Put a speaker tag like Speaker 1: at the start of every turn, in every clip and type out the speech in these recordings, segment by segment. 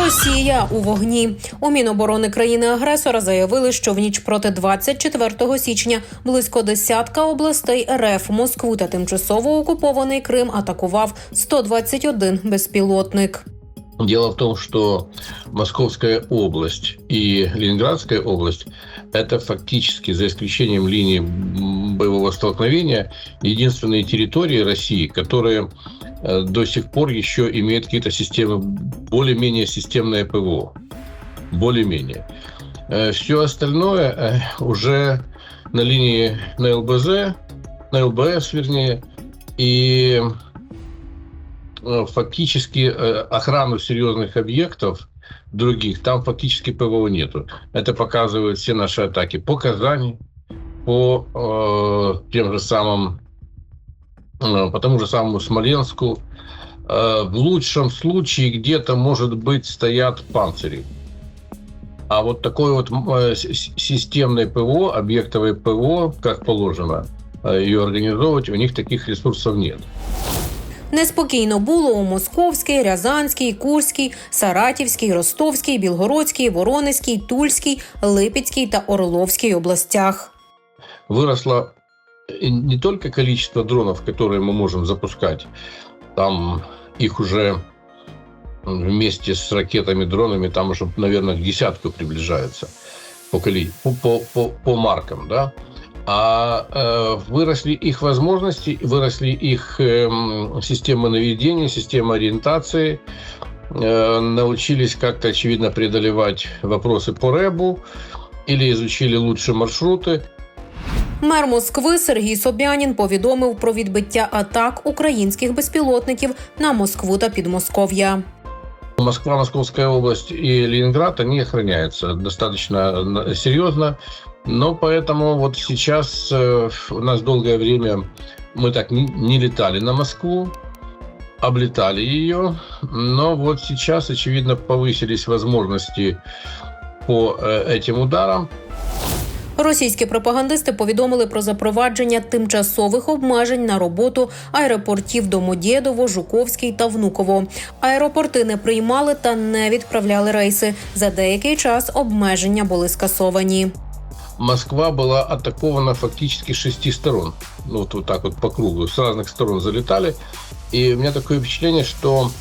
Speaker 1: Росія у вогні. У Міноборони країни-агресора заявили, що в ніч проти 24 січня близько десятка областей РФ Москву та тимчасово окупований Крим атакував 121 безпілотник.
Speaker 2: Дело в том, что Московская область и Ленинградская область – это фактически, за исключением линии м, боевого столкновения, единственные территории России, которые э, до сих пор еще имеют какие-то системы, более-менее системное ПВО. Более-менее. Все остальное э, уже на линии на ЛБЗ, на ЛБС, вернее, и э, фактически э, охрану серьезных объектов других там фактически ПВО нету. Это показывают все наши атаки по Казани, по э, тем же самым, э, по тому же самому Смоленску. Э, в лучшем случае где-то, может быть, стоят панцири. А вот такой вот м, э, с- с- системной ПВО, объектовой ПВО, как положено, э, ее организовывать, у них таких ресурсов нет.
Speaker 1: Неспокійно було у Московській, Рязанській, Курській, Саратівській, Ростовській, Білгородській, Воронезькій, Тульській, Липецькій та Орловській областях.
Speaker 2: выросло э, не только количество дронов, которые мы можем запускать, там их уже вместе с ракетами, дронами, там уже, наверное, к десятку приближается по, по, по, по, маркам, да, а э, выросли их возможности, выросли их эм, системы наведения, системы ориентации, э, научились как-то, очевидно, преодолевать вопросы по рэбу или изучили лучше маршруты,
Speaker 1: Мер Москви Сергій Собянін повідомив про відбиття атак українських безпілотників на Москву та Підмосков'я.
Speaker 2: Москва, Московская область и Ленинград, они охраняются достаточно э, серьезно. Но поэтому вот сейчас э, у нас долгое время мы так не, не летали на Москву, облетали ее. Но вот сейчас, очевидно, повысились возможности по э, этим ударам.
Speaker 1: Російські пропагандисти повідомили про запровадження тимчасових обмежень на роботу аеропортів Домодєдово, Жуковський та Внуково. Аеропорти не приймали та не відправляли рейси. За деякий час обмеження були скасовані.
Speaker 2: Москва была атакована фактически с шести сторон. Ну, вот, так вот по кругу. С разных сторон залетали. И у меня такое впечатление, что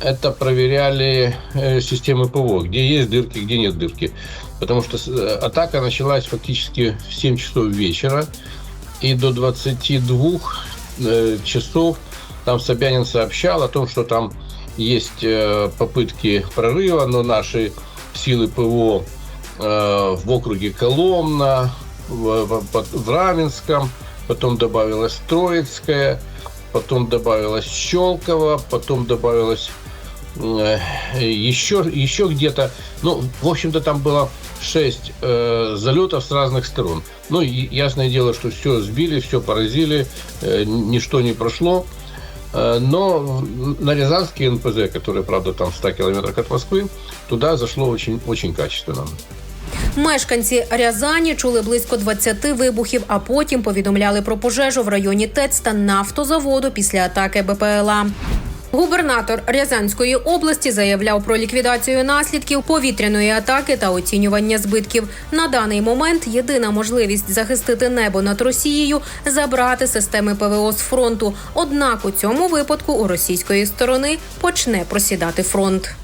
Speaker 2: это проверяли э, системы ПВО, где есть дырки, где нет дырки. Потому что э, атака началась фактически в 7 часов вечера. И до 22 э, часов там Собянин сообщал о том, что там есть попытки прорыва, но наши силы ПВО в округе Коломна, в, Раменском, потом добавилась Троицкая, потом добавилась Щелково, потом добавилась еще, еще где-то, ну, в общем-то, там было 6 залетов с разных сторон. Ну, и ясное дело, что все сбили, все поразили, э, ничто не прошло. Э, Но в- на Рязанский НПЗ, который, правда, там в 100 километрах от Москвы, туда зашло очень, очень качественно.
Speaker 1: Мешканці Рязані чули близько 20 вибухів, а потім повідомляли про пожежу в районі ТЕЦ та нафтозаводу після атаки БПЛА. Губернатор Рязанської області заявляв про ліквідацію наслідків повітряної атаки та оцінювання збитків. На даний момент єдина можливість захистити небо над Росією забрати системи ПВО з фронту. Однак у цьому випадку у російської сторони почне просідати фронт.